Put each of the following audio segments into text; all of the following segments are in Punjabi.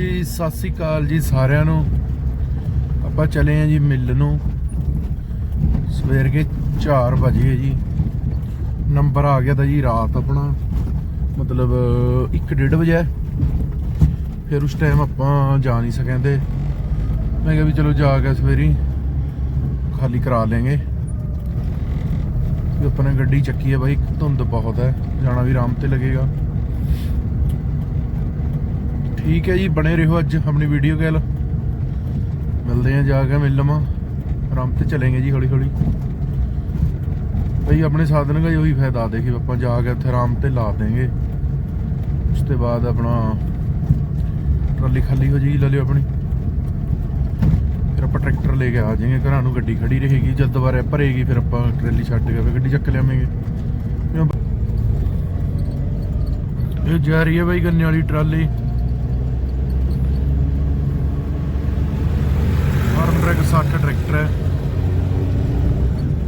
ਜੀ, ਸਤਿ ਸ੍ਰੀ ਅਕਾਲ ਜੀ ਸਾਰਿਆਂ ਨੂੰ। ਆਪਾਂ ਚਲੇ ਆਂ ਜੀ ਮਿਲ ਨੂੰ। ਸਵੇਰ ਕੇ 4 ਵਜੇ ਜੀ। ਨੰਬਰ ਆ ਗਿਆ ਤਾਂ ਜੀ ਰਾਤ ਆਪਣਾ। ਮਤਲਬ 1:30 ਵਜੇ ਫਿਰ ਉਸ ਟਾਈਮ ਆਪਾਂ ਜਾ ਨਹੀਂ ਸਕਿੰਦੇ ਮੈਂ ਕਿਹਾ ਵੀ ਚਲੋ ਜਾ ਕੇ ਸਵੇਰੀ ਖਾਲੀ ਕਰਾ ਲੈਂਗੇ। ਵੀ ਆਪਾਂ ਨੇ ਗੱਡੀ ਚੱਕੀ ਹੈ ਬਾਈ, ਧੁੰਦ ਬਹੁਤ ਹੈ। ਜਾਣਾ ਵੀ ਆਰਾਮ ਤੇ ਲੱਗੇਗਾ। ਠੀਕ ਹੈ ਜੀ, ਬਣੇ ਰਹੋ ਅੱਜ ਆਪਣੀ ਵੀਡੀਓ ਗੱਲ ਮਿਲਦੇ ਆ ਜਾ ਕੇ ਮਿਲ ਲਵਾਂ। ਆਰਾਮ ਤੇ ਚਲेंगे ਜੀ ਹੌਲੀ ਹੌਲੀ ਭਈ ਆਪਣੇ ਸਾਧਨ ਦਾ ਉਹੀ ਫਾਇਦਾ ਦੇ ਆਪਾਂ ਜਾ ਕੇ ਉੱਥੇ ਆਰਾਮ ਤੇ ਲਾ ਦੇਂਗੇ। ਉਸ ਤੋਂ ਬਾਅਦ ਆਪਣਾ ਟਰਾਲੀ ਖਾਲੀ ਹੋ ਜਾਏਗੀ ਲੈ ਲਿਓ ਆਪਣੀ। ਫਿਰ ਆਪਾਂ ਟਰੈਕਟਰ ਲੈ ਕੇ ਆ ਜਾਵਾਂਗੇ ਘਰਾਂ ਨੂੰ ਗੱਡੀ ਖੜੀ ਰਹੇਗੀ, ਜਦ ਦੁਬਾਰਾ ਭਰੇਗੀ, ਫਿਰ ਆਪਾਂ ਟਰਾਲੀ ਛੱਡ ਕੇ ਫਿਰ ਗੱਡੀ ਚੱਕ ਲਿਆਵਾਂਗੇ। ਇਹ ਜਾ ਰਹੀ ਹੈ ਬਾਈ ਗੰਨੇ ਵਾਲੀ ਟਰਾਲੀ ਫਾਰਮ ਟਰੈਕ 60 ਹੈ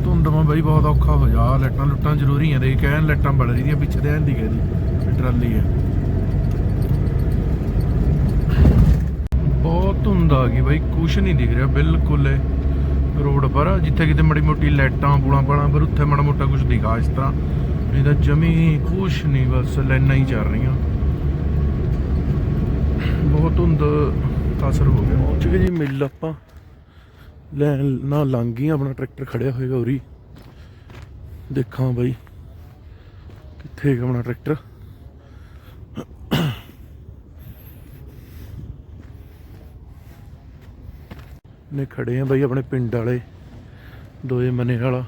ਧੁੰਦ ਮਾ ਬਾਈ ਬਹੁਤ ਔਖਾ ਹੋ ਜਾ ਲੈਟਾਂ ਲੁੱਟਾਂ ਜ਼ਰੂਰੀ ਆ। ਦੇ ਕਹਿਣ ਲੈਟਾਂ ਬਲ ਰਹੀ ਦੀਆਂ ਪਿੱਛੇ ਦੇ ਆਂਦੀ ਕਹਿੰਦੀ ਇਹ ਟਰਾਲੀ ਹੈ ਬਹੁਤ ਧੁੰਦ ਆ ਗਈ ਬਾਈ, ਕੁਛ ਨਹੀਂ ਦਿਖ ਰਿਹਾ ਬਿਲਕੁਲ ਰੋਡ ਪਰ। ਜਿੱਥੇ ਕਿਤੇ ਮੜੀ ਮੋਟੀ ਲਾਈਟਾਂ ਪੂਲਾਂ ਪਾਲਾਂ ਪਰ ਉੱਥੇ ਮਾੜਾ ਮੋਟਾ ਕੁਝ ਦਿਖਾ ਇਸ ਤਰ੍ਹਾਂ। ਨਹੀਂ ਤਾਂ ਜਮੀ ਕੁਛ ਨਹੀਂ, ਬਸ ਲਾਈਨਾਂ ਹੀ ਚੱਲ ਰਹੀਆਂ। ਬਹੁਤ ਧੁੰਦ ਅਸਰ ਹੋ ਗਿਆ। ਪਹੁੰਚ ਗਏ ਜੀ ਮਿਲ ਆਪਾਂ। ਲੈਣ ਨਾ ਲੰਘ ਗਈ, ਆਪਣਾ ਟਰੈਕਟਰ ਖੜਿਆ ਹੋਏਗਾ ਉਰੀ। ਦੇਖਾਂ ਬਾਈ, ਕਿੱਥੇ ਹੈਗਾ ਆਪਣਾ ਟਰੈਕਟਰ। ਨੇ ਖੜੇ ਆ ਬਾਈ ਆਪਣੇ ਪਿੰਡ ਵਾਲੇ, ਦੋਏ ਮਨੇ ਵਾਲਾ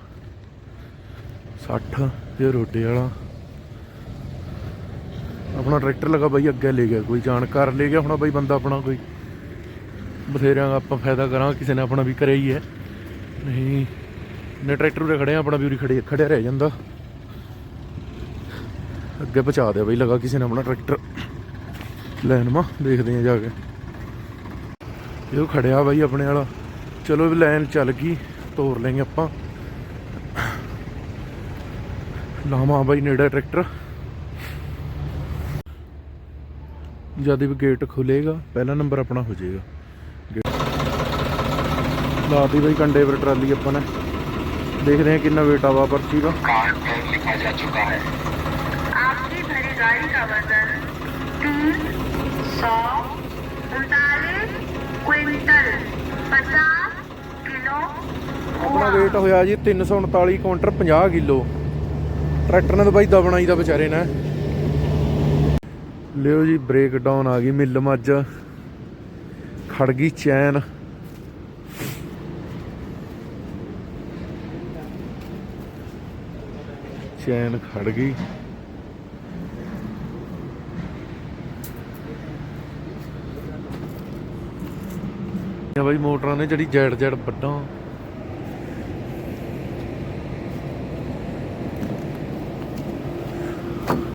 60 ਤੇ ਰੋਡੇ ਵਾਲਾ। ਆਪਣਾ ਟਰੈਕਟਰ ਲਗਾ ਬਾਈ, ਅੱਗੇ ਲੈ ਗਿਆ ਕੋਈ, ਜਾਣਕਾਰ ਲੈ ਗਿਆ ਹੁਣ ਬਾਈ ਬੰਦਾ ਆਪਣਾ ਕੋਈ। ਬਥੇਰਿਆਂ ਦਾ ਆਪਾਂ ਫਾਇਦਾ ਕਰਾਂਗੇ, ਕਿਸੇ ਨੇ ਆਪਣਾ ਵੀ ਕਰਿਆ ਹੀ ਹੈ। ਨਹੀਂ ਨੇ ਟਰੈਕਟਰ ਉਰੇ ਖੜੇ ਆ, ਆਪਣਾ ਵੀ ਉਰੇ ਖੜੇ ਖੜਿਆ ਰਹਿ ਜਾਂਦਾ। ਅੱਗੇ ਪਹੁੰਚਾ ਦਿਆ ਬਈ, ਲਗਾ ਕਿਸੇ ਨੇ ਆਪਣਾ ਟਰੈਕਟਰ। ਲੈਣ ਮਾ, ਦੇਖਦੇ ਆ ਜਾ ਕੇ। ਇਹ ਖੜਿਆ ਬਾਈ ਆਪਣੇ ਵਾਲਾ। ਚਲੋ ਵੀ ਲਾਈਨ ਚੱਲ ਗਈ, ਤੋਰ ਲੈਂਗੇ ਆਪਾਂ। ਲਾਵਾਂ ਬਾਈ ਨੇੜੇ ਟਰੈਕਟਰ। ਜਦ ਵੀ ਗੇਟ ਖੁੱਲੇਗਾ, ਪਹਿਲਾ ਨੰਬਰ ਆਪਣਾ ਹੋ ਜਾਏਗਾ। ਲਾਤੀ ਬਈ ਕੰਡੇ ਪਰ ਟਰਾਲੀ ਆਪਾਂ ਨੇ ਦੇਖਦੇ ਹਾਂ ਕਿੰਨਾ weight ਆਵਾ ਪਰਚੀ ਦਾ कार्ड पर लिखा जा चुका है आपकी भरी गाड़ी का वजन तीन सौ उनतालीस क्विंटल पचास किलो ਆਪਣਾ weight ਹੋਇਆ ਜੀ 339 ਕਾਊਂਟਰ 50 ਕਿਲੋ ਟਰੈਕਟਰ ਨੇ ਤਾਂ ਬਾਈ ਦਬਣਾ ਹੀ ਦਾ ਵਿਚਾਰੇ ਨੇ ਲਿਓ ਜੀ ਬ੍ਰੇਕ ਡਾਊਨ ਆ ਗਈ ਮਿੱਲ ਮੱਝ ਖੜ ਗਈ ਚੈਨ ਚੈਨ ਖੜ ਗਈ। ਆ ਬਾਈ ਮੋਟਰਾਂ ਨੇ ਜਿਹੜੀ ਜੈਡ ਜੈਡ ਵੱਡਾਂ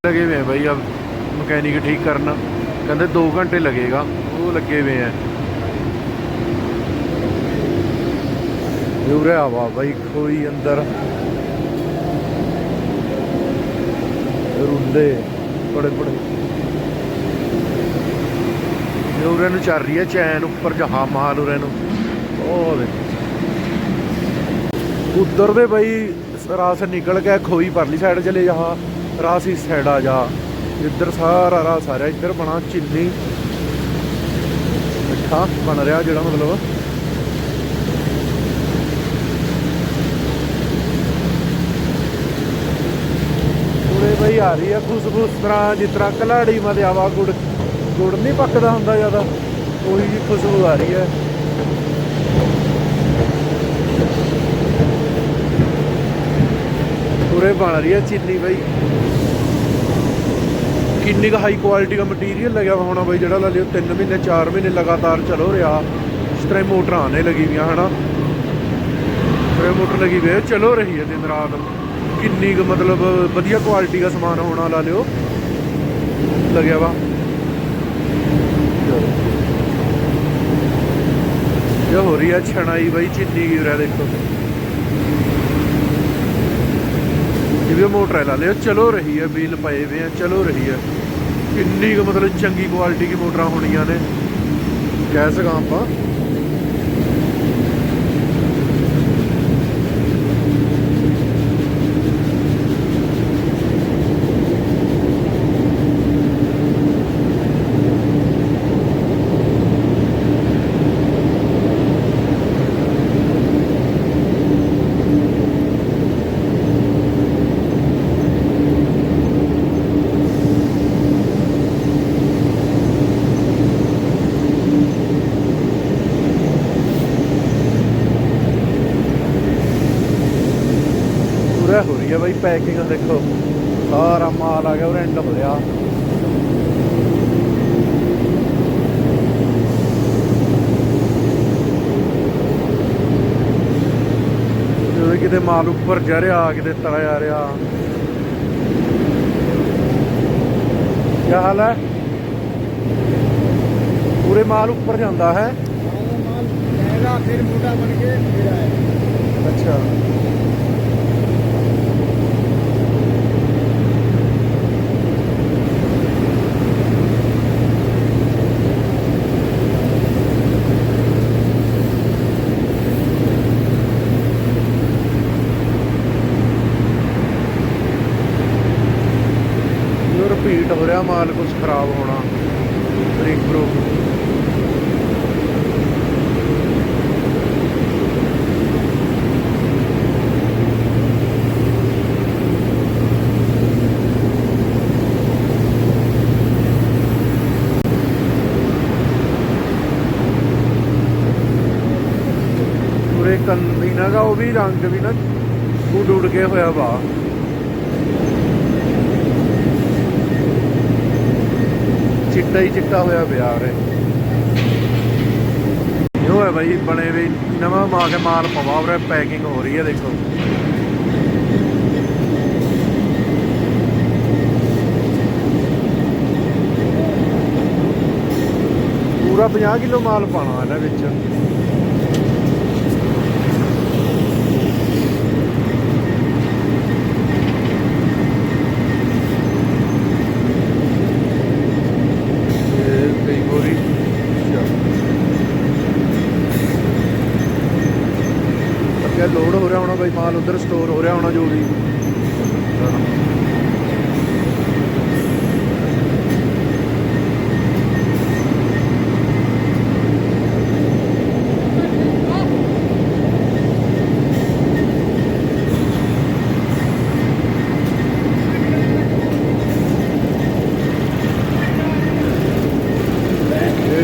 ਲੱਗੇ ਹੋਏ ਬਾਈ ਆ ਮਕੈਨਿਕ ਠੀਕ ਕਰਨ। ਕਹਿੰਦੇ 2 ਘੰਟੇ ਲੱਗੇਗਾ, ਉਹ ਲੱਗੇ ਹੋਏ ਆ। ਯੂਰੇ ਹਵਾ ਬਾਈ ਕੋਈ ਅੰਦਰ। ਰੁੰਦੇ, ਬੜੇ ਬੜੇ। ਉਰੇ ਨੂੰ ਚੱਲ ਰਹੀ ਹੈ ਚੈਨ ਉੱਪਰ ਜਹਾ ਮਾਲ ਉਰੇ ਨੂੰ। ਉਹ ਦੇਖ। ਉਧਰ ਦੇ ਬਈ ਰਾਸ ਨਿਕਲ ਗਿਆ ਖੋਈ ਪਰਲੀ ਸਾਈਡ ਚਲੇ ਜਾ, ਰਾਸ ਇਸ ਸਾਈਡ ਆ ਜਾ। ਇੱਧਰ ਸਾਰਾ ਰਾਸ ਆ ਰਿਹਾ, ਇੱਧਰ ਬਣਾ ਚਿੰਨੀ। ਮਿੱਠਾ ਬਣ ਰਿਹਾ ਜਿਹੜਾ ਮਤਲਬ। ਬਈ ਆ ਰਹੀ ਹੈ ਖੁਸ਼ਬੂ ਤਰ੍ਹਾਂ, ਜਿਸ ਤਰ੍ਹਾਂ ਕਲਾੜੀ ਮਾ ਗੁੜ ਗੁੜ ਨਹੀਂ ਪੱਕਦਾ ਹੁੰਦਾ ਜ਼ਿਆਦਾ, ਉਹੀ ਜੀ ਖੁਸ਼ਬੂ ਆ ਰਹੀ ਹੈ। ਪੂਰੇ ਬਣ ਰਹੀ ਹੈ ਚੀਨੀ ਬਾਈ। ਕਿੰਨੀ ਕੁ ਹਾਈ ਕੁਆਲਿਟੀ ਦਾ ਮਟੀਰੀਅਲ ਲੱਗਿਆ ਹੋਣਾ ਬਈ, ਜਿਹੜਾ ਲਾ ਲਿਓ 3 ਮਹੀਨੇ 4 ਮਹੀਨੇ ਲਗਾਤਾਰ ਚਲੋ ਰਿਹਾ। ਇਸ ਤਰ੍ਹਾਂ ਮੋਟਰਾਂ ਆਨੇ ਲੱਗੀ ਵੀਆਂ ਹਨਾ ਫਿਰ ਮੋਟਰ ਲੱਗੀ ਵੇ ਚਲੋ ਰਹੀ ਹੈ ਦਿਨ ਰਾਤ। ਕਿੰਨੀ ਕੁ ਮਤਲਬ ਵਧੀਆ ਕੁਆਲਿਟੀ ਦਾ ਸਮਾਨ ਹੋਣਾ ਲਾ ਲਿਓ। ਲੱਗਿਆ ਵਾ। ਇਹ ਹੋ ਰਹੀ ਹੈ ਛਣਾਈ ਬਾਈ, ਚਿੰਨੀ ਕੀ ਰਿਹਾ ਦੇਖੋ। ਜਿਵੇਂ ਮੋਟਰ ਲਾ ਲਿਓ। ਚਲੋ ਰਹੀ ਹੈ ਬਿੱਲ ਪਏ ਵੇ ਆ, ਚਲੋ ਰਹੀ ਹੈ ਕਿੰਨੀ ਕੁ ਮਤਲਬ ਚੰਗੀ ਕੁਆਲਿਟੀ ਦੀ ਮੋਟਰਾਂ ਹੋਣੀਆਂ ਨੇ। ਕਹਿ ਸਕਾਂ ਆਪਾਂ ਪੂਰਾ ਹੋ ਰਹੀ ਹੈ ਬਾਈ ਪੈਕਿੰਗ ਦੇਖੋ। ਸਾਰਾ ਮਾਲ ਆ ਗਿਆ ਉਹ ਰੈਂਟ ਕਿਤੇ ਮਾਲ ਉੱਪਰ ਜਾ ਰਿਹਾ ਕਿਤੇ ਤਲਾ ਜਾ ਰਿਹਾ। ਕੀ ਹਾਲ ਹੈ? ਪੂਰੇ ਮਾਲ ਉੱਪਰ ਜਾਂਦਾ ਹੈ। ਮਾਲ ਲਹਿਰਾ ਫਿਰ ਮੋਟਾ ਬਣ ਕੇ ਫਿਰ ਆਇਆ। ਅੱਛਾ। ਜੋ ਹੋ ਰਿਹਾ, ਮਾਲ ਕੁਝ ਖਰਾਬ ਹੋਣਾ। ਬ੍ਰੇਕ ਬਰੂਕ ਪੂਰੇ ਕੰਨੀ ਨਾਗਾ ਉਹ ਵੀ ਰੰਗ ਵੀ ਨਾ ਉਡ ਉੱਡ ਕੇ ਹੋਇਆ ਵਾ। ਚਿੱਟਾ ਹੀ ਚਿੱਟਾ ਹੋਇਆ ਪਿਆ ਰੇ ਇਹ ਹੈ ਬਾਈ, ਬਣੇ ਵੀ ਨਵਾਂ ਮਾ ਕੇ ਮਾਲ ਪਵਾ, ਉਰੇ ਪੈਕਿੰਗ ਹੋ ਰਹੀ ਹੈ, ਦੇਖੋ। ਪੂਰਾ 50 ਕਿਲੋ ਮਾਲ ਪਾਣਾ ਇਹਨਾਂ ਵਿੱਚ ਇਹ ਕਈ ਗੋਰੀ ਅੱਗੇ ਲੋਡ ਹੋ ਰਿਹਾ ਮਾਲ ਉਧਰ ਸਟੋਰ ਹੋ ਰਿਹਾ ਹੋਣਾ ਜੋ ਵੀ।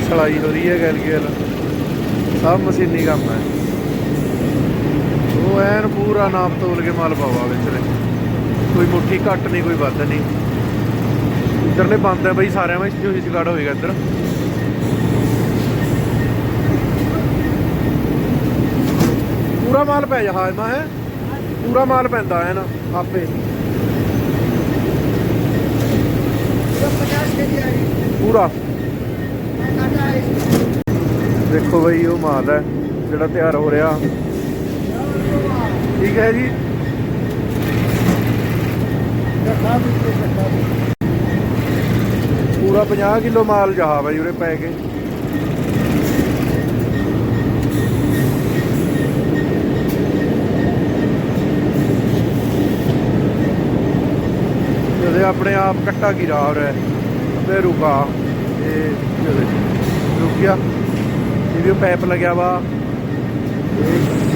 ਸਲਾਈ ਹੋ ਰਹੀ ਹੈ ਗੱਲ ਗੱਲ ਸਭ ਮਸ਼ੀਨੀ ਕੰਮ ਹੈ। ਪੂਰਾ ਨਾਪ ਤੋਲ ਕੇ ਮਾਲ ਪਾਵਾ ਵਿੱਚ ਦੇ ਕੋਈ ਮੁੱਠੀ ਘੱਟ ਨਹੀਂ, ਕੋਈ ਵੱਧ ਨਹੀਂ। ਇਧਰਲੇ ਬੰਦ ਹੈ ਬਈ, ਸਾਰਿਆਂ ਵਿੱਚ ਜੋ ਹਿਚਕੜ ਹੋਏਗਾ ਇੱਧਰ। ਪੂਰਾ ਮਾਲ ਪੈ ਜਾ ਹਾਜਮਾ ਹੈ। ਪੂਰਾ ਮਾਲ ਪੈਂਦਾ ਹੈ ਨਾ, ਆਪੇ। ਪੂਰਾ। ਦੇਖੋ ਬਈ, ਉਹ ਮਾਲ ਹੈ, ਜਿਹੜਾ ਤਿਆਰ ਹੋ ਰਿਹਾ। ਠੀਕ ਹੈ ਜੀ। ਪੂਰਾ 50 ਕਿਲੋ ਮਾਲ ਜਹਾ ਬਾਈ ਉਰੇ ਪੈ ਕੇ। ਜਦੇ ਆਪਣੇ ਆਪ ਕੱਟਾ ਗਿਰਾ ਰਿਹਾ ਤੇ ਰੁਕਾ ਇਹ ਰੁਕਿਆ। ਇਹ ਵੀ ਪੈਪ ਲੱਗਿਆ ਵਾ।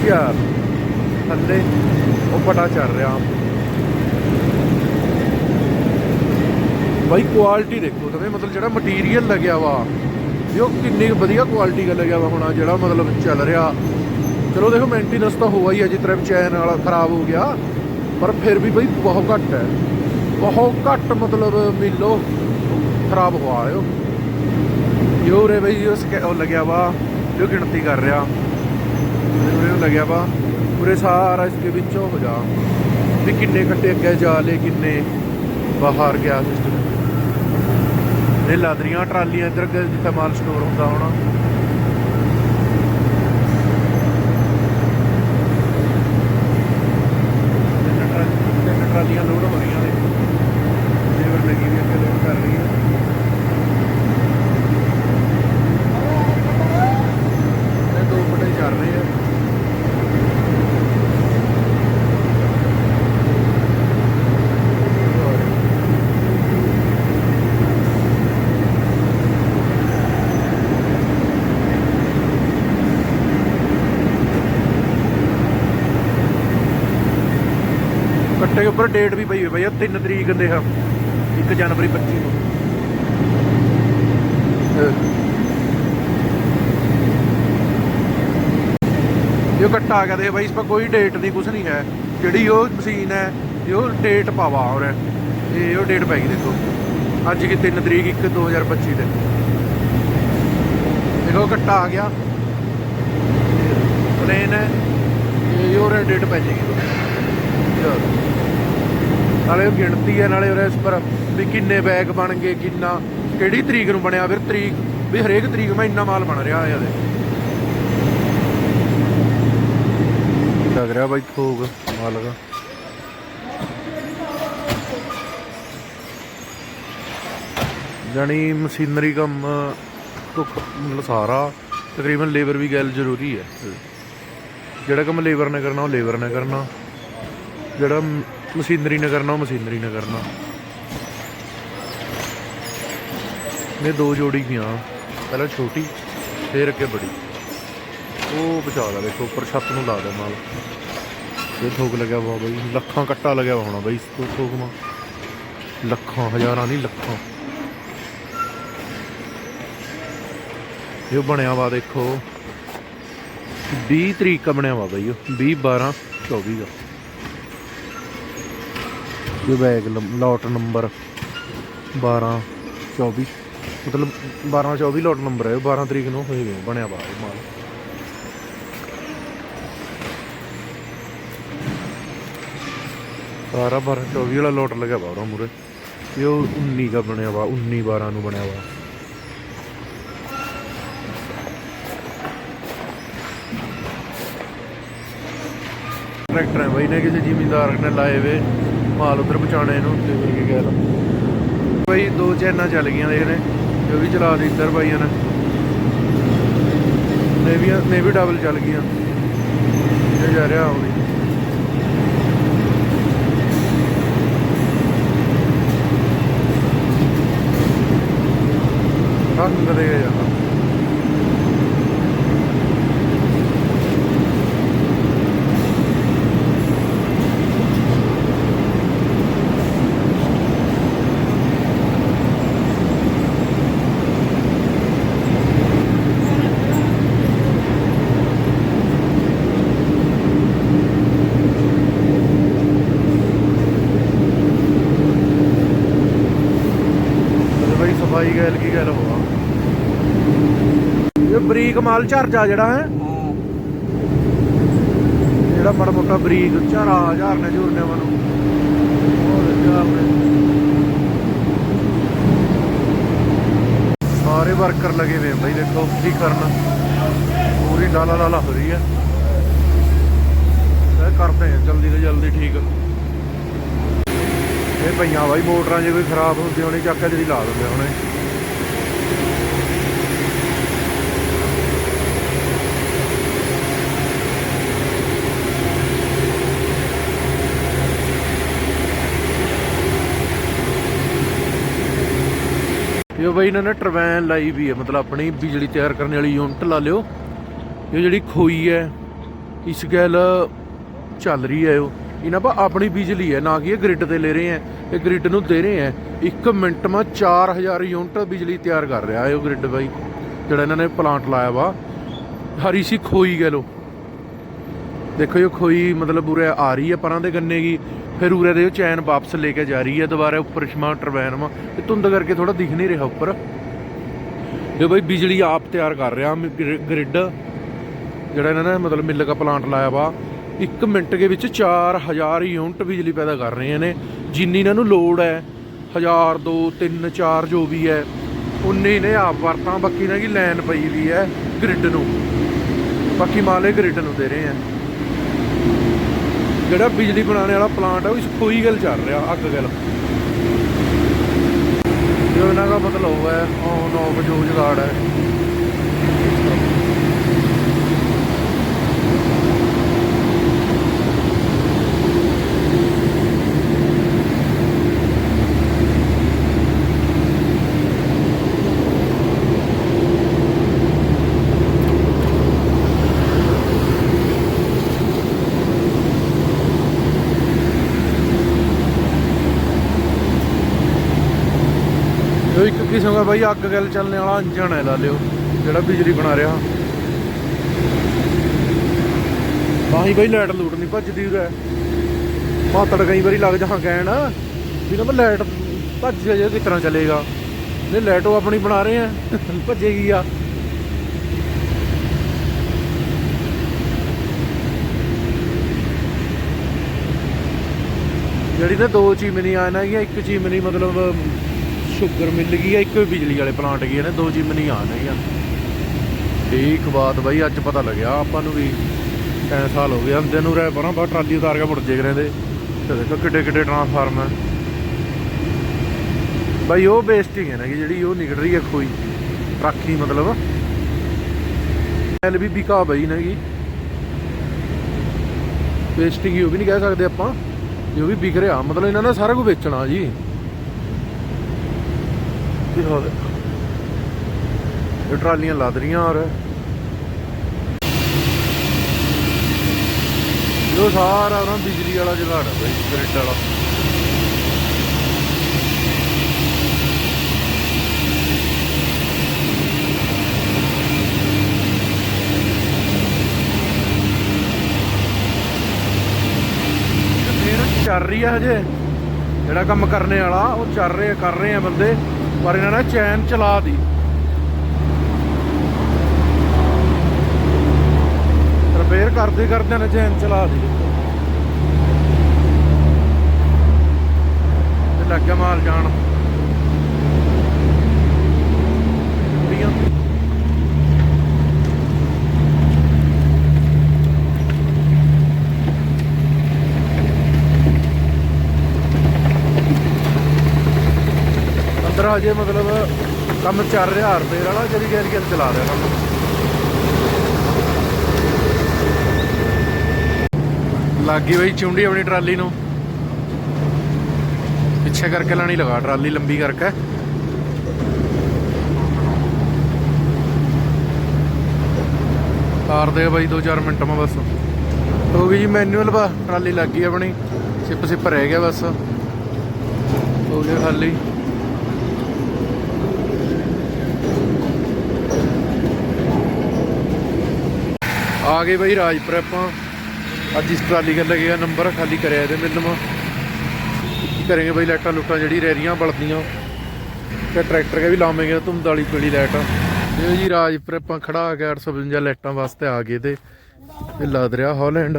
ਯਾਰ ਥੱਲੇ, ਉਹ ਪਟਾ ਚੱਲ ਰਿਹਾ ਬਾਈ ਕੁਆਲਿਟੀ ਦੇਖੋ ਤੁਸੀਂ ਮਤਲਬ ਜਿਹੜਾ ਮਟੀਰੀਅਲ ਲੱਗਿਆ ਵਾ ਵੀ ਉਹ ਕਿੰਨੀ ਕੁ ਵਧੀਆ ਕੁਆਲਿਟੀ ਦਾ ਲੱਗਿਆ ਵਾ ਹੁਣ ਜਿਹੜਾ ਮਤਲਬ ਚੱਲ ਰਿਹਾ। ਚਲੋ ਦੇਖੋ ਮੇਨਟੇਨੈਂਸ ਤਾਂ ਹੋਆ ਹੀ ਹੈ ਜਿਸ ਤਰ੍ਹਾਂ ਚੈਨ ਵਾਲਾ ਖਰਾਬ ਹੋ ਗਿਆ, ਪਰ ਫਿਰ ਵੀ ਬਈ ਬਹੁਤ ਘੱਟ ਹੈ। ਬਹੁਤ ਘੱਟ ਮਤਲਬ ਮਿਲੋ ਖਰਾਬ ਹੋਆ ਹੈ ਯੋ ਰੇ ਬਈ, ਉਹ ਸਕੈ- ਲੱਗਿਆ ਵਾ, ਜੋ ਗਿਣਤੀ ਕਰ ਰਿਹਾ। ਉਹਨੇ ਲੱਗਿਆ ਵਾ। ਪੂਰੇ ਸਾਰਾ ਇਸਕੇ ਵਿੱਚੋਂ ਹੋ ਜਾ। ਵੀ ਕਿੰਨੇ ਕੱਟੇ ਅੱਗੇ ਜਾ ਲੈ ਕਿੰਨੇ ਬਾਹਰ ਗਿਆ ਸਿਸਟਮ ਇਹ ਲਾਦਰੀਆਂ, ਟਰਾਲੀਆਂ ਇੱਧਰ ਜਿੱਥੇ ਮਾਲ ਸਟੋਰ ਹੁੰਦਾ ਹੋਣਾ। ਤਿੰਨ ਟਰਾਲੀਆਂ ਲੋਡ ਹੋ ਰਹੀਆਂ ਨੇ ਲੇਬਰ ਲੱਗੀ ਵੀ ਅੱਗੇ ਲੋਡ ਕਰ ਰਹੀ ਹੈ ਦੇ ਉੱਪਰ ਡੇਟ ਵੀ ਪਈ ਹੋਈ ਬਈ 3 ਤਰੀਕ ਕਹਿੰਦੇ ਆ 1 ਜਨਵਰੀ 25 ਨੂੰ। ਇਹ ਕੱਟਾ ਗਿਆ ਦੇ ਬਾਈ, ਇਸ ਪਰ ਕੋਈ ਡੇਟ ਨਹੀਂ ਕੁਝ ਨਹੀਂ ਹੈ। ਜਿਹੜੀ ਉਹ ਮਸ਼ੀਨ ਹੈ ਉਹ ਡੇਟ ਪਾਵਾ ਹੋ ਇਹ ਉਹ ਡੇਟ ਪੈ ਗਈ, ਦੇਖੋ। ਅੱਜ ਕੀ 3 ਤਰੀਕ 1 2025 ਤੇ ਦੇਖੋ ਕੱਟਾ ਆ ਗਿਆ ਪਲੇਨ ਹੈ, ਇਹ ਉਹ ਡੇਟ ਪੈ ਜੇਗੀ ਨਾਲੇ ਉਹ ਗਿਣਤੀ ਹੈ, ਨਾਲੇ ਉਹਦੇ ਇਸ ਪਰ ਵੀ ਕਿੰਨੇ ਬੈਗ ਬਣ ਗਏ, ਕਿੰਨਾ, ਕਿਹੜੀ ਤਰੀਕ ਨੂੰ ਬਣਿਆ, ਫਿਰ ਤਰੀਕ, ਵੀ ਹਰੇਕ ਤਰੀਕ ਮੈਂ ਇੰਨਾ ਮਾਲ ਬਣ ਰਿਹਾ ਇਹਦੇ ਲੱਗ ਰਿਹਾ ਬਾਈ ਥੋਕ ਮਾਲ ਦਾ। ਜਾਣੀ ਮਸ਼ੀਨਰੀ ਕੰਮ ਤੋਂ ਮਤਲਬ ਸਾਰਾ, ਤਕਰੀਬਨ ਲੇਬਰ ਵੀ ਗੱਲ ਜ਼ਰੂਰੀ ਹੈ। ਜਿਹੜਾ ਕੰਮ ਲੇਬਰ ਨੇ ਕਰਨਾ, ਉਹ ਲੇਬਰ ਨੇ ਕਰਨਾ। ਜਿਹੜਾ ਮਸ਼ੀਨਰੀ ਨੇ ਕਰਨਾ, ਉਹ ਮਸ਼ੀਨਰੀ ਨੇ ਕਰਨਾ। ਨੇ ਦੋ ਜੋੜੀ ਗਿਆ ਪਹਿਲਾਂ ਛੋਟੀ, ਫੇਰ ਅੱਗੇ ਬੜੀ। ਉਹ ਬਚਾ ਲਾ, ਦੇਖੋ, ਉੱਪਰ ਛੱਤ ਨੂੰ ਲਾ ਦੇ ਮਾਲ ਇਹ ਥੋਕ ਲੱਗਿਆ ਵਾ ਬਈ, ਲੱਖਾਂ ਕੱਟਾ ਲੱਗਿਆ ਹੋਣਾ ਬਈ, ਇਸ ਤੋਂ ਥੋਕ ਮਾ। ਲੱਖਾਂ, ਹਜ਼ਾਰਾਂ ਨਹੀਂ, ਲੱਖਾਂ। ਇਹ ਬਣਿਆ ਵਾ, ਦੇਖੋ। 20 ਤਰੀਕ ਦਾ ਬਣਿਆ ਵਾ ਬਈ, ਉਹ 20 12 24 ਦਾ। ਇਹ ਬੈਗ ਲੋਟ ਨੰਬਰ 12 24 ਮਤਲਬ 12 24 ਲੋਟ ਨੰਬਰ ਹੈ ਉਹ 12 ਤਰੀਕ ਨੂੰ ਹੋਏ ਬਣਿਆ ਵਾ ਇਹ ਮਾਲ। ਸਾਰਾ 12 24 ਵਾਲਾ ਲੋਟ ਲੱਗਿਆ ਵਾ ਉਹਦਾ ਮੂਰੇ ਇਹ ਉਹ 19 ਦਾ ਬਣਿਆ ਵਾ 19 12 ਨੂੰ ਬਣਿਆ ਵਾ। ਟਰੈਕਟਰ ਹੈ ਬਈ ਨੇ ਕਿਸੇ ਜ਼ਿਮੀਂਦਾਰ ਨੇ ਲਾਏ ਵੇ। ਮਾਲ ਉਧਰ ਪਹੁੰਚਾਣੇ ਨੂੰ ਤੇ ਕੀ ਕਹਿ ਲਾ ਬਈ ਦੋ ਚੈਨਾਂ ਚੱਲ ਗਈਆਂ ਦੇਖ ਨੇ ਇਹ ਵੀ ਚਲਾ ਦੇ ਇੱਧਰ ਬਾਈਆਂ ਨੇ। ਨੇ ਵੀ ਡਬਲ ਚੱਲ ਗਈਆਂ। ਇਹ ਜਾ ਰਿਹਾ ਹੁਣੀ। ਹੱਥ ਕਦੇ ਜਾਂਦਾ ਤੇ ਬਈ ਸਫ਼ਾਈ ਗੱਲ ਕੀ ਗੱਲ ਹੋਆ ਇਹ ਬਰੀਕ ਮਾਲ ਝਰਜਾ ਜਿਹੜਾ ਹੈ। ਜਿਹੜਾ ਬੜਾ ਮੋਟਾ ਬਰੀਕ ਝਾਰਾ, ਝਾਰਨੇ ਝੂਰਨੇ ਵਾਨੂੰ ਉਹ ਝਾਰਨੇ ਸਾਰੇ ਵਰਕਰ ਲਗੇ ਵੇ ਬਈ, ਦੇਖੋ ਕੀ ਕਰਨ। ਪੂਰੀ ਡਾਲਾ ਡਾਲਾ ਹੋ ਰਹੀ ਹੈ। ਇਹ ਕਰਦੇ ਆ, ਜਲਦੀ ਤੋਂ ਜਲਦੀ ਠੀਕ। ਇਹ ਪਈਆਂ ਬਾਈ, ਮੋਟਰਾਂ ਜੇ ਕੋਈ ਖਰਾਬ ਹੁੰਦੀ ਹੋਣੀ ਚੱਕ ਕੇ ਜਿਹੜੀ ਲਾ ਦਿੰਦੇ ਹੁਣੇ। ਇਹ ਬਈ ਇਹਨਾਂ ਨੇ ਟਰਬਾਈਨ ਲਾਈ ਵੀ ਹੈ, ਮਤਲਬ ਆਪਣੀ ਬਿਜਲੀ ਤਿਆਰ ਕਰਨ ਵਾਲੀ ਯੂਨਿਟ ਲਾ ਲਿਓ। ਇਹ ਜਿਹੜੀ ਖੋਈ ਹੈ, ਇਸ ਗੱਲ ਚੱਲ ਰਹੀ ਹੈ ਉਹ। ਇਹਨਾਂ ਪਾ ਆਪਣੀ ਬਿਜਲੀ ਹੈ, ਨਾ ਕਿ ਇਹ ਗ੍ਰਿਡ ਤੇ ਲੈ ਰਹੇ ਹੈ, ਇਹ ਗ੍ਰਿਡ ਨੂੰ ਦੇ ਰਹੇ ਹੈ। 1 ਮਿੰਟ ਮਾ 4000 ਯੂਨਿਟ ਬਿਜਲੀ ਤਿਆਰ ਕਰ ਰਿਹਾ ਹੈ ਉਹ ਗ੍ਰਿਡ ਬਾਈ, ਜਿਹੜਾ ਇਹਨਾਂ ਨੇ ਪਲਾਂਟ ਲਾਇਆ ਵਾ। ਹਰੀ ਸੀ ਖੋਈ ਗੈ ਲੋ ਦੇਖੋ ਇਹ ਖੋਈ ਮਤਲਬ ਉਰੇ ਆ ਰਹੀ ਹੈ ਪਰਾਂ ਦੇ ਗੰਨੇ ਕੀ ਫਿਰ ਉਰੇ ਦੇ ਉਹ ਚੈਨ ਵਾਪਸ ਲੈ ਕੇ ਜਾ ਰਹੀ ਹੈ ਦੁਬਾਰਾ ਉੱਪਰ ਸ਼ਮਾ ਟਰਬਾਈਨ ਵਾ ਤੇ ਧੁੰਦ ਕਰਕੇ ਥੋੜਾ ਦਿਖ ਨਹੀਂ ਰਿਹਾ ਉੱਪਰ। ਇਹ ਬਾਈ ਬਿਜਲੀ ਆਪ ਤਿਆਰ ਕਰ ਰਿਹਾ ਗ੍ਰਿਡ। ਜਿਹੜਾ ਇਹਨਾਂ ਨੇ ਮਤਲਬ ਮਿੱਲ ਦਾ ਪਲਾਂਟ ਲਾਇਆ ਵਾ। 1 ਮਿੰਟ ਦੇ ਵਿੱਚ 4000 ਯੂਨਿਟ ਬਿਜਲੀ ਪੈਦਾ ਕਰ ਰਹੇ ਨੇ। ਜਿੰਨੀ ਇਹਨਾਂ ਨੂੰ ਲੋਡ ਹੈ 1000 2 3 4 ਜੋ ਵੀ ਹੈ ਉਨੀ ਨੇ ਆਪ ਵਰਤਾਂ। ਬਾਕੀ ਇਹਨਾਂ ਦੀ ਲਾਈਨ ਪਈ ਵੀ ਹੈ ਗ੍ਰਿਡ ਨੂੰ। ਬਾਕੀ ਮਾਲੇ ਗ੍ਰਿਡ ਨੂੰ ਦੇ ਰਹੇ ਆ। ਜਿਹੜਾ ਬਿਜਲੀ ਬਣਾਉਣ ਵਾਲਾ ਪਲਾਂਟ ਹੈ ਉਹ ਇਸ ਗੱਲ ਚੱਲ ਰਿਹਾ, ਅੱਗ ਗੱਲ। ਜੋ ਇਹਨਾਂ ਦਾ ਮਤਲਬ ਹੈ ਔਨ ਆਫ ਜੋ ਜਗਾੜ ਹੈ। ਕਿਸਮ ਦਾ ਬਾਈ, ਅੱਗ ਗੱਲ ਚੱਲਣੇ ਵਾਲਾ ਇੰਜਣ ਹੈ ਲਾ ਲਿਓ, ਜਿਹੜਾ ਬਿਜਲੀ ਬਣਾ ਰਿਹਾ। ਤਾਂ ਹੀ ਲਾਈਟ ਲੂਟ ਨਹੀਂ ਭੱਜਦੀ ਉਰੇ। ਮਾਤੜ ਕਈ ਵਾਰੀ ਲੱਗ ਜਾਂ ਕਹਿਣ, ਵੀ ਨਾ ਲਾਈਟ ਭੱਜ ਜੇ ਕਿਸ ਤਰ੍ਹਾਂ ਚੱਲੇਗਾ? ਨਹੀਂ ਲਾਈਟ ਉਹ ਆਪਣੀ ਬਣਾ ਰਹੇ ਆ, ਭੱਜੇਗੀ ਆ। ਜਿਹੜੀ ਨਾ ਦੋ ਚੀਮਨੀ ਆ ਨਾ, ਇੱਕ ਚੀਮਨੀ ਮਤਲਬ ਸ਼ੂਗਰ ਮਿਲ ਗਈ ਆ, ਇੱਕ ਬਿਜਲੀ ਵਾਲੇ ਪਲਾਂਟ ਗਏ ਨੇ, ਦੋ ਚਿਮਨੀ ਆ ਨਹੀਂ ਆ। ਠੀਕ ਬਾਤ ਬਾਈ, ਅੱਜ ਪਤਾ ਲੱਗਿਆ, ਆਪਾਂ ਨੂੰ ਵੀ ਐ ਸਾਲ ਹੋ ਗਏ ਅੰਦੇ ਨੂੰ ਰਹਿ ਪਰਾਂ ਬਾ ਟਰਾਲੀ ਉਤਾਰ ਕੇ ਮੁੜ ਜੇ ਕਰੇ ਤੇ ਦੇਖੋ ਕਿੱਡੇ ਕਿੱਡੇ ਟਰਾਂਸਫਾਰਮ ਹੈ ਬਾਈ, ਉਹ ਬੇਸਟਿੰਗ ਹੈ ਨਾ ਕਿ ਜਿਹੜੀ ਉਹ ਨਿਕਲ ਰਹੀ ਹੈ ਖੋਈ ਰਾਖੀ ਮਤਲਬ। ਐਲ ਵੀ ਬਿਕਾ ਬਈ ਨਗੀ ਵੇਸਟਿੰਗ ਹੀ ਉਹ ਵੀ ਨਹੀਂ ਕਹਿ ਸਕਦੇ ਆਪਾਂ। ਇਹ ਵੀ ਵਿਕ ਰਿਹਾ, ਮਤਲਬ ਇਹਨਾਂ ਨੇ ਸਾਰਾ ਕੁਝ ਵੇਚਣਾ ਜੀ। ਕੀ ਹਾਲ ਇਹ ਟਰਾਲੀਆਂ ਲੱਦ ਰਹੀਆਂ ਔਰ ਜੋ ਸਾਰਾ ਨਾ ਬਿਜਲੀ ਵਾਲਾ ਜਗਾੜ ਹੈ ਬਈ ਗ੍ਰਿਡ ਵਾਲਾ। ਚੱਲ ਰਹੀ ਆ ਹਜੇ। ਜਿਹੜਾ ਕੰਮ ਕਰਨੇ ਵਾਲਾ, ਉਹ ਚੱਲ ਰਹੇ, ਕਰ ਰਹੇ ਆ ਬੰਦੇ। ਪਰ ਇਹਨਾਂ ਨੇ ਚੈਨ ਚਲਾ ਦੀ ਰਿਪੇਅਰ ਕਰਦੇ ਕਰਦੇ ਨੇ ਚੈਨ ਚਲਾ ਦੀ ਤੇ ਲੱਗ ਮਾਲ ਜਾਣ। ਅੰਦਰ ਮਤਲਬ ਕੰਮ ਚੱਲ ਰਿਹਾ ਰੁਪਏ ਵਾਲਾ, ਜਿਹੜੀ ਗੈਰ ਗੈਰ ਚਲਾ ਰਿਹਾ ਕੰਮ ਲੱਗ ਬਈ ਚੁੰਡੀ ਆਪਣੀ ਟਰਾਲੀ ਨੂੰ। ਪਿੱਛੇ ਕਰਕੇ ਲਾਣੀ ਲਗਾ, ਟਰਾਲੀ ਲੰਬੀ ਕਰਕੇ। ਤਾਰ ਦੇ ਬਾਈ 2-4 ਮਿੰਟ ਮਾ ਬਸ। ਹੋ ਗਈ ਜੀ ਮੈਨੂਅਲ ਬਾ ਟਰਾਲੀ ਲੱਗ ਗਈ ਆਪਣੀ। ਸਿਪ ਸਿਪ ਰਹਿ ਗਿਆ ਬਸ। ਹੋ ਗਿਆ ਖਾਲੀ। ਆ ਗਏ ਬਾਈ ਰਾਜਪੁਰ ਆਪਾਂ। ਅੱਜ ਇਸ ਟਰਾਲੀ ਕਰ ਲੱਗੇਗਾ ਨੰਬਰ ਖਾਲੀ ਕਰਿਆ ਇਹਦੇ ਮਿਲਮ ਕਰਾਂਗੇ ਬਾਈ ਲਾਈਟਾਂ ਲੁੱਟਾਂ ਜਿਹੜੀ ਰਹਿ ਬਲਦੀਆਂ। ਤੇ ਟਰੈਕਟਰ ਕੇ ਵੀ ਲਾਵਾਂਗੇ ਧੁੰਦ ਵਾਲੀ ਪੀਲੀ ਲਾਈਟ। ਇਹ ਜੀ ਰਾਜਪੁਰ ਆਪਾਂ ਖੜਾ ਆ ਗਿਆ 855 ਲਾਈਟਾਂ ਵਾਸਤੇ ਆ ਗਏ ਤੇ। ਇਹ ਲੱਦ ਰਿਹਾ ਹਾਲੈਂਡ।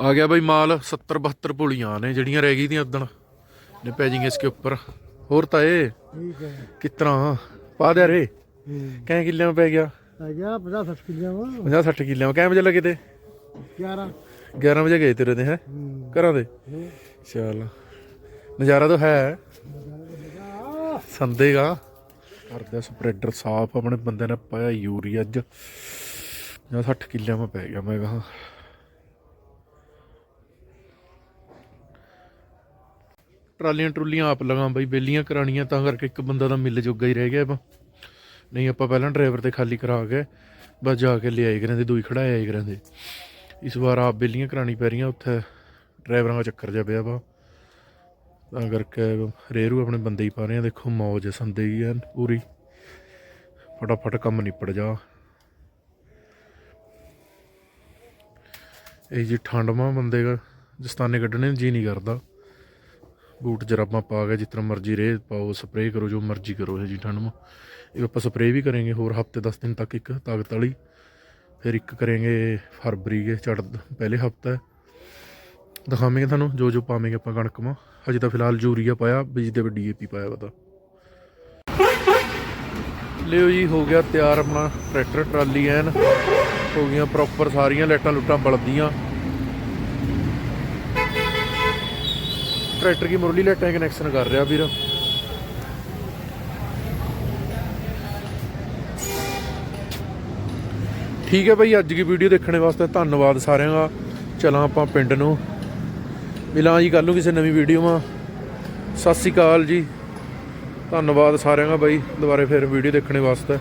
ਆ ਗਿਆ ਬਾਈ ਮਾਲ 70 72 ਭੋਲੀਆਂ ਨੇ ਜਿਹੜੀਆਂ ਰਹਿ ਗਈ ਦੀਆਂ ਉਦਣ ਨੇ ਪੈਜਿੰਗ ਇਸ ਕੇ ਉੱਪਰ। ਹੋਰ ਤਾਂ ਇਹ ਠੀਕ ਹੈ। ਕਿਤਨਾ? ਪਾ ਦੇ ਰੇ। ਕੈ ਕਿੱਲਿਆਂ ਮੇ ਪੈ ਗਿਆ? ਆ ਗਿਆ 50 60 ਕਿੱਲਿਆਂ ਵਾ। 50 60 ਕਿੱਲਿਆਂ ਮੇ ਕੈ ਵਜੇ ਲੱਗੇ ਤੇ? 11 11 ਵਜੇ ਗਏ ਤੇਰੇ ਦੇ ਹੈ? ਘਰਾਂ ਦੇ? ਚੱਲ। ਨਜ਼ਾਰਾ ਤਾਂ ਹੈ। ਸੰਦੇਗਾ ਕਰਦੇ ਸਪਰੈਡਰ ਸਾਫ਼ ਆਪਣੇ ਬੰਦੇ ਨੇ ਪਾਇਆ ਯੂਰੀਆ ਅੱਜ। ਜਾਂ 60 ਕਿੱਲਿਆਂ ਮੇ ਪੈ ਗਿਆ ਮੈਂ ਕਹਾ। ਟਰਾਲੀਆਂ ਟਰੂਲੀਆਂ ਆਪ ਲਗਾ ਬਈ ਬੇਲੀਆਂ ਕਰਾਣੀਆਂ ਤਾਂ ਕਰਕੇ ਇੱਕ ਬੰਦਾ ਦਾ ਮਿਲ ਜੋਗਾ ਹੀ ਰਹਿ ਗਿਆ ਆਪਾਂ। ਨਹੀਂ, ਆਪਾਂ ਪਹਿਲਾਂ ਡਰਾਈਵਰ ਤੇ ਖਾਲੀ ਕਰਾ ਕੇ ਬਸ ਜਾ ਕੇ ਲਿਆਈ ਕਰਾਂਦੇ, ਦੂਈ ਖੜਾਇਆ ਆਈ ਕਰਾਂਦੇ। ਇਸ ਵਾਰ ਆਪ ਬੇਲੀਆਂ ਕਰਾਣੀ ਪੈ ਰਹੀਆਂ ਉੱਥੇ ਡਰਾਈਵਰਾਂ ਦਾ ਚੱਕਰ ਜਿਹਾ ਪਿਆ ਵਾ। ਤਾਂ ਕਰਕੇ ਰੇਰੂ ਆਪਣੇ ਬੰਦੇ ਹੀ ਪਾ ਰਹੇ ਆ, ਦੇਖੋ ਮੌਜ ਸੰਦੇ ਹੀ ਐਨ ਪੂਰੀ। ਫਟਾਫਟ ਕੰਮ ਨਿਪੜ ਜਾ। ਇਹ ਜੀ ਠੰਡਮਾ ਬੰਦੇ ਦਾ ਦਸਤਾਨੇ ਕੱਢਣੇ ਨੂੰ ਜੀ ਨਹੀਂ ਕਰਦਾ। ਬੂਟ ਜਰਾਬਾਂ ਪਾ ਕੇ ਜਿਤਨਾ ਮਰਜ਼ੀ ਰੇਹ ਪਾਓ, ਸਪਰੇਅ ਕਰੋ, ਜੋ ਮਰਜ਼ੀ ਕਰੋ, ਇਹ ਜੀ ਠੰਡਮਾ ਇਹ ਆਪਾਂ ਸਪਰੇਅ ਵੀ ਕਰਾਂਗੇ ਹੋਰ ਹਫ਼ਤੇ 10 ਦਿਨ ਤੱਕ ਇੱਕ ਤਾਕਤ ਵਾਲੀ। ਫਿਰ ਇੱਕ ਕਰਾਂਗੇ ਫਰਵਰੀ ਕੇ ਚੜ ਪਹਿਲੇ ਹਫਤਾ। ਦਿਖਾਵਾਂਗੇ ਤੁਹਾਨੂੰ ਜੋ ਜੋ ਪਾਵਾਂਗੇ ਆਪਾਂ ਕਣਕ ਮਾ ਹਜੇ ਤਾਂ ਫਿਲਹਾਲ ਯੂਰੀਆ ਪਾਇਆ, ਬੀਜ ਦੇ ਵਿੱਚ ਡੀਏਪੀ ਪਾਇਆ ਵਾ ਤਾਂ। ਲਿਓ ਜੀ, ਹੋ ਗਿਆ ਤਿਆਰ ਆਪਣਾ ਟਰੈਕਟਰ, ਟਰਾਲੀ ਐਨ। ਹੋ ਗਈਆਂ ਪ੍ਰੋਪਰ ਸਾਰੀਆਂ ਲਾਈਟਾਂ ਲੁੱਟਾਂ ਬਲਦੀਆਂ ਟਰੈਕਟਰ ਕੀ ਮੁਰਲੀ ਲਾਈਟਾਂ ਕਨੈਕਸ਼ਨ ਕਰ ਰਿਹਾ ਵੀਰ। ਠੀਕ ਹੈ ਭਾਈ, ਅੱਜ ਦੀ ਵੀਡੀਓ ਦੇਖਣ ਵਾਸਤੇ ਧੰਨਵਾਦ ਸਾਰਿਆਂ ਦਾ। ਚਲਾਂ ਆਪਾਂ ਪਿੰਡ ਨੂੰ। ਮਿਲਾਂ ਜੀ ਕੱਲ ਨੂੰ ਕਿਸੇ ਨਵੀਂ ਵੀਡੀਓ ਮਾ ਸਤਿ ਸ਼੍ਰੀ ਅਕਾਲ ਜੀ। ਧੰਨਵਾਦ ਸਾਰਿਆਂ ਦਾ ਬਾਈ ਦੁਬਾਰੇ ਫਿਰ ਵੀਡੀਓ ਦੇਖਣ ਵਾਸਤੇ।